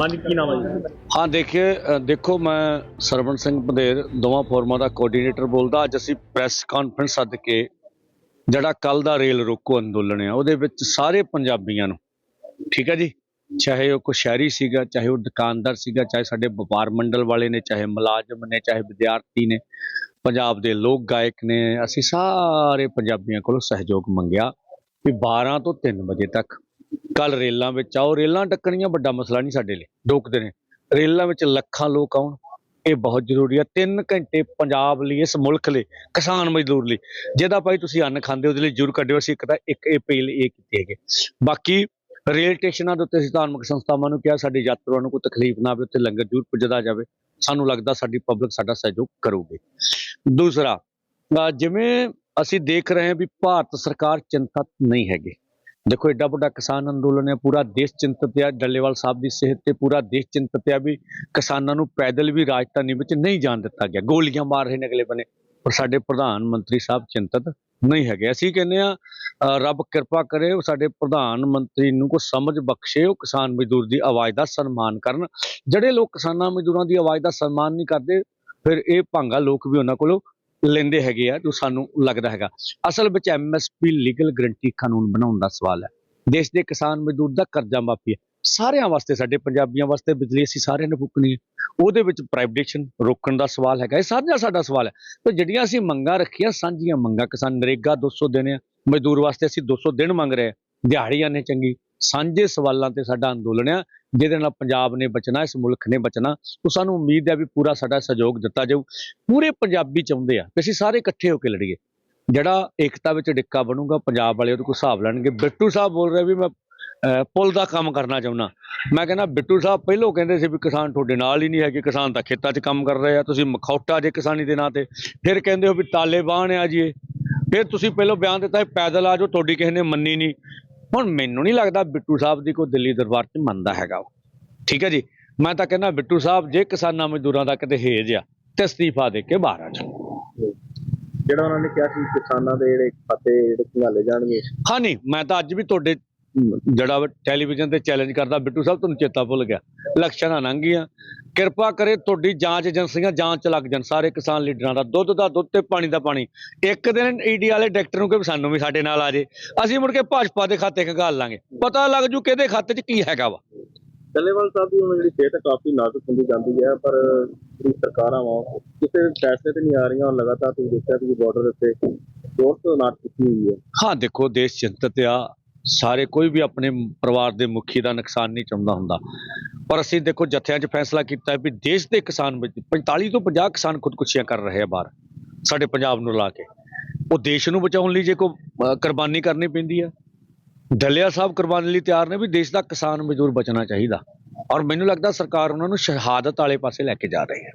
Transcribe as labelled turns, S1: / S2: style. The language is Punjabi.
S1: ਹਾਂਜੀ ਕੀ ਨਾਮ ਹੈ ਜੀ?
S2: ਹਾਂ ਦੇਖਿਏ ਅ, ਦੇਖੋ ਮੈਂ ਸਰਵਣ ਸਿੰਘ ਪੰਧੇਰ ਦੋਵਾਂ ਫੋਰਮਾਂ ਦਾ ਕੋਆਰਡੀਨੇਟਰ ਬੋਲਦਾ। ਅੱਜ ਅਸੀਂ ਪ੍ਰੈਸ ਕਾਨਫਰੰਸ ਸੱਦ ਕੇ ਜਿਹੜਾ ਕੱਲ ਦਾ ਰੇਲ ਰੋਕੋ ਅੰਦੋਲਨ ਆ ਉਹਦੇ ਵਿੱਚ ਸਾਰੇ ਪੰਜਾਬੀਆਂ ਨੂੰ ਠੀਕ ਹੈ ਜੀ? ਚਾਹੇ ਉਹ ਕੋਈ ਸ਼ਹਿਰੀ ਸੀਗਾ ਚਾਹੇ ਉਹ ਦੁਕਾਨਦਾਰ ਸੀਗਾ ਚਾਹੇ ਸਾਡੇ ਵਪਾਰ ਮੰਡਲ ਵਾਲੇ ਨੇ ਚਾਹੇ ਮੁਲਾਜ਼ਮ ਨੇ ਚਾਹੇ ਵਿਦਿਆਰਥੀ ਨੇ ਪੰਜਾਬ ਦੇ ਲੋਕ ਗਾਇਕ ਨੇ ਅਸੀਂ ਸਾਰੇ ਪੰਜਾਬੀਆਂ ਕੋਲੋਂ ਸਹਿਯੋਗ ਮੰਗਿਆ ਵੀ 12 ਤੋਂ 3 ਵਜੇ ਤੱਕ ਕੱਲ ਰੇਲਾਂ ਵਿੱਚ ਆਓ ਰੇਲਾਂ ਟੱਕਣੀਆਂ ਵੱਡਾ ਮਸਲਾ ਨਹੀਂ ਸਾਡੇ ਲਈ ਰੋਕਦੇ ਨੇ। ਰੇਲਾਂ ਵਿੱਚ ਲੱਖਾਂ ਲੋਕ ਆਉਣ ਇਹ ਬਹੁਤ ਜ਼ਰੂਰੀ ਹੈ 3 ਘੰਟੇ ਪੰਜਾਬ ਲਈ ਇਸ ਮੁਲਕ ਲਈ ਕਿਸਾਨ ਮਜ਼ਦੂਰ ਲਈ। ਜਿਹਦਾ ਭਾਈ ਤੁਸੀਂ ਅੰਨ ਖਾਂਦੇ ਹੋ, ਉਹਦੇ ਲਈ ਜ਼ਰੂਰ ਕੱਢਿਓ। ਅਸੀਂ ਇੱਕ ਤਾਂ ਇੱਕ ਇਹ ਅਪੀਲ ਇਹ ਕੀਤੀ ਹੈਗੇ। ਬਾਕੀ ਰੇਲ ਸਟੇਸ਼ਨਾਂ ਦੇ ਉੱਤੇ ਅਸੀਂ ਧਾਰਮਿਕ ਸੰਸਥਾਵਾਂ ਨੂੰ ਕਿਹਾ ਸਾਡੇ ਯਾਤਰੂਆਂ ਨੂੰ ਕੋਈ ਤਕਲੀਫ ਨਾ ਆਵੇ ਉੱਥੇ ਲੰਗਰ ਜ਼ਰੂਰ ਪੁੱਜਦਾ ਜਾਵੇ। ਸਾਨੂੰ ਲੱਗਦਾ ਸਾਡੀ ਪਬਲਿਕ ਸਾਡਾ ਸਹਿਯੋਗ ਕਰੂਗੀ। ਦੂਸਰਾ ਜਿਵੇਂ ਅਸੀਂ ਦੇਖ ਰਹੇ ਹਾਂ ਵੀ ਭਾਰਤ ਸਰਕਾਰ ਚਿੰਤਤ ਨਹੀਂ ਹੈਗੀ। ਦੇਖੋ ਐਡਾ ਵੱਡਾ ਕਿਸਾਨ ਅੰਦੋਲਨ ਹੈ, ਪੂਰਾ ਦੇਸ਼ ਚਿੰਤਤ ਹੈ, ਡੱਲੇਵਾਲ ਸਾਹਿਬ ਦੀ ਸਿਹਤ ਤੇ ਪੂਰਾ ਦੇਸ਼ ਚਿੰਤਤ ਹੈ ਵੀ ਕਿਸਾਨਾਂ ਨੂੰ ਪੈਦਲ ਵੀ ਰਾਜਧਾਨੀ ਵਿੱਚ ਨਹੀਂ ਜਾਣ ਦਿੱਤਾ ਗਿਆ। ਗੋਲੀਆਂ ਮਾਰ ਰਹੇ ਨੇ ਅਗਲੇ ਬੰਨੇ, ਪਰ ਸਾਡੇ ਪ੍ਰਧਾਨ ਮੰਤਰੀ ਸਾਹਿਬ ਚਿੰਤਤ ਨਹੀਂ ਹੈਗੇ। ਅਸੀਂ ਕਹਿੰਦੇ ਆ ਰੱਬ ਕਿਰਪਾ ਕਰੇ ਉਹ ਸਾਡੇ ਪ੍ਰਧਾਨ ਮੰਤਰੀ ਨੂੰ ਕੋ ਸਮਝ ਬਖਸ਼ੇ, ਉਹ ਕਿਸਾਨ ਮਜ਼ਦੂਰ ਦੀ ਆਵਾਜ਼ ਦਾ ਸਨਮਾਨ ਕਰਨ। ਜਿਹੜੇ ਲੋਕ ਕਿਸਾਨਾਂ ਮਜ਼ਦੂਰਾਂ ਦੀ ਆਵਾਜ਼ ਦਾ ਸਨਮਾਨ ਨਹੀਂ ਕਰਦੇ, ਫਿਰ ਇਹ ਭਾਂਗਾ ਲੋਕ ਵੀ ਉਹਨਾਂ ਕੋਲੋਂ ਲੈਂਦੇ ਹੈਗੇ ਆ, ਜੋ ਸਾਨੂੰ ਲੱਗਦਾ ਹੈਗਾ। ਅਸਲ ਵਿੱਚ ਐਮਐਸਪੀ ਲੀਗਲ ਗਰੰਟੀ ਕਾਨੂੰਨ ਬਣਾਉਣ ਦਾ ਸਵਾਲ ਹੈ। ਦੇਸ਼ ਦੇ ਕਿਸਾਨ ਮਜ਼ਦੂਰ ਦਾ ਕਰਜ਼ਾ ਮਾਫੀ ਹੈ। ਸਾਰਿਆਂ ਵਾਸਤੇ, ਸਾਡੇ ਪੰਜਾਬੀਆਂ ਵਾਸਤੇ ਬਿਜਲੀ ਅਸੀਂ ਸਾਰਿਆਂ ਨੇ ਫੂਕਣੀ ਹੈ। ਉਹਦੇ ਵਿੱਚ ਪ੍ਰਾਈਵੇਟੇਸ਼ਨ ਰੋਕਣ ਦਾ ਸਵਾਲ ਹੈਗਾ, ਇਹ ਸਾਂਝਾ ਸਾਡਾ ਸਵਾਲ ਹੈ। ਤੇ ਜਿਹੜੀਆਂ ਅਸੀਂ ਮੰਗਾਂ ਰੱਖੀਆਂ, ਸਾਂਝੀਆਂ ਮੰਗਾਂ ਕਿਸਾਨ ਨਰੇਗਾ 200 ਦੇਣੇ ਆ, ਮਜ਼ਦੂਰ ਵਾਸਤੇ ਅਸੀਂ 200 ਦਿਨ ਮੰਗ ਰਹੇ ਹਾਂ ਦਿਹਾੜੀਆਂ ਨੇ ਚੰਗੀ ਸਾਂਝੇ ਸਵਾਲਾਂ ਤੇ ਸਾਡਾ ਅੰਦੋਲਨ ਆ ਜਿਹਦੇ ਨਾਲ ਪੰਜਾਬ ਨੇ ਬਚਣਾ ਇਸ ਮੁਲਕ ਨੇ ਬਚਣਾ ਉਹ ਸਾਨੂੰ ਉਮੀਦ ਹੈ ਵੀ ਪੂਰਾ ਸਾਡਾ ਸਹਿਯੋਗ ਦਿੱਤਾ ਜਾਊ। ਪੂਰੇ ਪੰਜਾਬੀ ਚਾਹੁੰਦੇ ਆ ਕਿ ਅਸੀਂ ਸਾਰੇ ਇਕੱਠੇ ਹੋ ਕੇ ਲੜੀਏ। ਜਿਹੜਾ ਏਕਤਾ ਵਿੱਚ ਡਿੱਕਾ ਬਣੂਗਾ ਪੰਜਾਬ ਵਾਲੇ ਉਹਦੇ ਕੋਲ ਹਿਸਾਬ ਲੈਣਗੇ। ਬਿੱਟੂ ਸਾਹਿਬ ਬੋਲ ਰਿਹਾ ਵੀ ਮੈਂ ਅਹ, ਪੁਲ ਦਾ ਕੰਮ ਕਰਨਾ ਚਾਹੁੰਦਾ ਮੈਂ ਕਹਿੰਦਾ ਬਿੱਟੂ ਸਾਹਿਬ ਪਹਿਲੋਂ ਕਹਿੰਦੇ ਸੀ ਵੀ ਕਿਸਾਨ ਤੁਹਾਡੇ ਨਾਲ ਹੀ ਨਹੀਂ ਹੈਗੇ ਕਿਸਾਨ ਤਾਂ ਖੇਤਾਂ 'ਚ ਕੰਮ ਕਰ ਰਹੇ ਆ ਤੁਸੀਂ ਮਖੌਟਾ ਜੇ ਕਿਸਾਨੀ ਦੇ ਨਾਂ ਤੇ। ਫਿਰ ਕਹਿੰਦੇ ਹੋ ਵੀ ਤਾਲੇਬਾਨ ਆ ਜੀ ਇਹ ਫਿਰ ਤੁਸੀਂ ਪਹਿਲੋਂ ਬਿਆਨ ਦਿੱਤਾ ਪੈਦਲ ਆ ਜਾਓ ਤੁਹਾਡੀ ਕਿਸੇ ਨੇ ਮੰਨੀ ਨਹੀਂ। ਹੁਣ ਮੈਨੂੰ ਨਹੀਂ ਲੱਗਦਾ ਬਿੱਟੂ ਸਾਹਿਬ ਦੀ ਕੋਈ ਦਿੱਲੀ ਦਰਬਾਰ 'ਚ ਮੰਨਦਾ ਹੈਗਾ ਉਹ। ਠੀਕ ਹੈ ਜੀ? ਮੈਂ ਤਾਂ ਕਹਿੰਦਾ ਬਿੱਟੂ ਸਾਹਿਬ ਜੇ ਕਿਸਾਨਾਂ ਮਜ਼ਦੂਰਾਂ ਦਾ ਕਿਤੇ ਹੇਜ ਆ ਤੇ ਅਸਤੀਫਾ ਦੇ ਕੇ ਬਾਹਰ ਆ ਜਾਓ।
S1: ਜਿਹੜਾ ਉਹਨਾਂ ਨੇ ਕਿਹਾ ਸੀ ਕਿਸਾਨਾਂ ਦੇ ਜਿਹੜੇ ਖਾਤੇ ਜਿਹੜੇ ਖੰਗਾਲੇ ਜਾਣਗੇ।
S2: ਹਾਂ ਨਹੀਂ ਮੈਂ ਤਾਂ ਅੱਜ ਵੀ ਤੁਹਾਡੇ ਜਿਹੜਾ ਟੈਲੀਵਿਜ਼ਨ ਤੇ ਚੈਲੰਜ ਕਰਦਾ ਬਿੱਟੂ ਸਾਹਿਬ ਤੁਹਾਨੂੰ ਚੇਤਾ ਭੁੱਲ ਗਿਆ। ਇਲੈਕਸ਼ਨਾਂ ਲੰਘ ਗਈਆਂ। ਕਿਰਪਾ ਕਰੇ ਤੁਹਾਡੀ ਜਾਂਚ ਏਜੰਸੀਆਂ ਜਾਂਚ ਲੱਗ ਜਾਣ। ਸਾਰੇ ਕਿਸਾਨ ਲੀਡਰਾਂ ਦਾ ਦੁੱਧ ਦਾ ਦੁੱਧ ਤੇ ਪਾਣੀ ਦਾ ਪਾਣੀ। ਇੱਕ ਦਿਨ ਈਡੀ ਵਾਲੇ ਡਾਕਟਰ ਨੂੰ ਕਿ ਸਾਨੂੰ ਵੀ ਸਾਡੇ ਨਾਲ ਆ ਜੇ। ਅਸੀਂ ਮੁੜ ਕੇ ਭਾਜਪਾ ਦੇ ਖਾਤੇ ਖੰਗਾਲ ਲਾਂਗੇ। ਪਤਾ ਲੱਗ ਜੂ ਕਿਹਦੇ ਖਾਤੇ 'ਚ ਕੀ ਹੈਗਾ ਵਾ।
S1: ਡੱਲੇਵਾਲ ਸਾਹਿਬ ਦੀ ਹੁਣ ਜਿਹੜੀ ਸਿਹਤ ਕਾਫੀ ਨਾਜ਼ੁਕ ਹੁੰਦੀ ਜਾਂਦੀ ਹੈ ਪਰ ਜਿਹੜੀ ਸਰਕਾਰਾਂ ਵਾ ਕਿਸੇ ਫੈਸਲੇ ਤੇ ਨਹੀਂ ਆ ਰਹੀਆਂ ਲਗਾਤਾਰ ਤੁਸੀਂ ਦੇਖਿਆ ਕਿ ਬਾਰਡਰ ਉੱਤੇ ਜ਼ੋਰ ਤੋਂ ਨਾਟ ਕੀਤੀ ਹੋਈ ਹੈ।
S2: ਹਾਂ ਦੇਖੋ ਦੇਸ਼ ਚਿੰਤਤ ਆ। ਸਾਰੇ ਕੋਈ ਵੀ ਆਪਣੇ ਪਰਿਵਾਰ ਦੇ ਮੁਖੀ ਦਾ ਨੁਕਸਾਨ ਨਹੀਂ ਚਾਹੁੰਦਾ ਹੁੰਦਾ। ਪਰ ਅਸੀਂ ਦੇਖੋ ਜਥਿਆਂ 'ਚ ਫੈਸਲਾ ਕੀਤਾ ਵੀ ਦੇਸ਼ ਦੇ ਕਿਸਾਨ ਵਿੱਚ 45 ਤੋਂ 50 ਕਿਸਾਨ ਖੁਦਕੁਸ਼ੀਆਂ ਕਰ ਰਹੇ ਆ ਬਾਹਰ, ਸਾਡੇ ਪੰਜਾਬ ਨੂੰ ਲਾ ਕੇ। ਉਹ ਦੇਸ਼ ਨੂੰ ਬਚਾਉਣ ਲਈ ਜੇ ਕੋਈ ਕੁਰਬਾਨੀ ਕਰਨੀ ਪੈਂਦੀ ਆ। ਡੱਲਿਆ ਸਾਹਿਬ ਕੁਰਬਾਨੀ ਲਈ ਤਿਆਰ ਨੇ ਵੀ ਦੇਸ਼ ਦਾ ਕਿਸਾਨ ਮਜ਼ਦੂਰ ਬਚਣਾ ਚਾਹੀਦਾ। ਔਰ ਮੈਨੂੰ ਲੱਗਦਾ ਸਰਕਾਰ ਉਹਨਾਂ ਨੂੰ ਸ਼ਹਾਦਤ ਵਾਲੇ ਪਾਸੇ ਲੈ ਕੇ ਜਾ ਰਹੀ ਹੈ।